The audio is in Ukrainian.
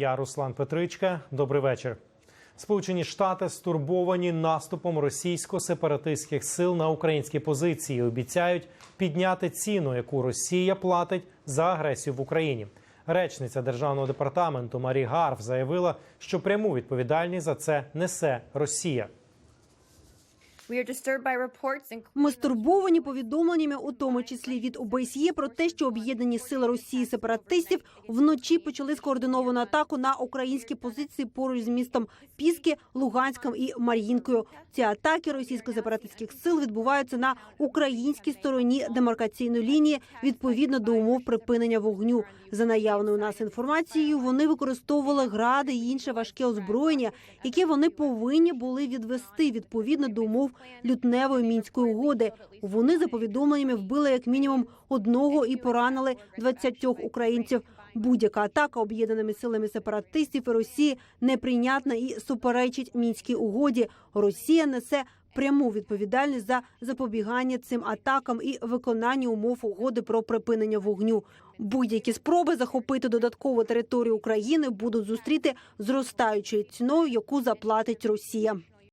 Я Руслан Петричка. Добрий вечір. Сполучені Штати стурбовані наступом російсько-сепаратистських сил на українські позиції. Обіцяють підняти ціну, яку Росія платить за агресію в Україні. Речниця державного департаменту Марі Гарф заявила, що пряму відповідальність за це несе Росія. Ми стурбовані повідомленнями, у тому числі від ОБСЄ, про те, що об'єднані сили Росії сепаратистів вночі почали скоординовану атаку на українські позиції поруч з містом Піски, Луганськом і Мар'їнкою. Ці атаки російсько-сепаратистських сил відбуваються на українській стороні демаркаційної лінії відповідно до умов припинення вогню. За наявною у нас інформацією, вони використовували гради і інше важке озброєння, яке вони повинні були відвести відповідно до умов лютневої мінської угоди. Вони за повідомленнями вбили як мінімум одного і поранили 20 українців. Будь-яка атака об'єднаними силами сепаратистів і Росії неприйнятна і суперечить мінській угоді. Росія несе пряму відповідальність за запобігання цим атакам і виконання умов угоди про припинення вогню. Будь-які спроби захопити додаткову територію України будуть зустріти зростаючою ціною, яку заплатить Росія.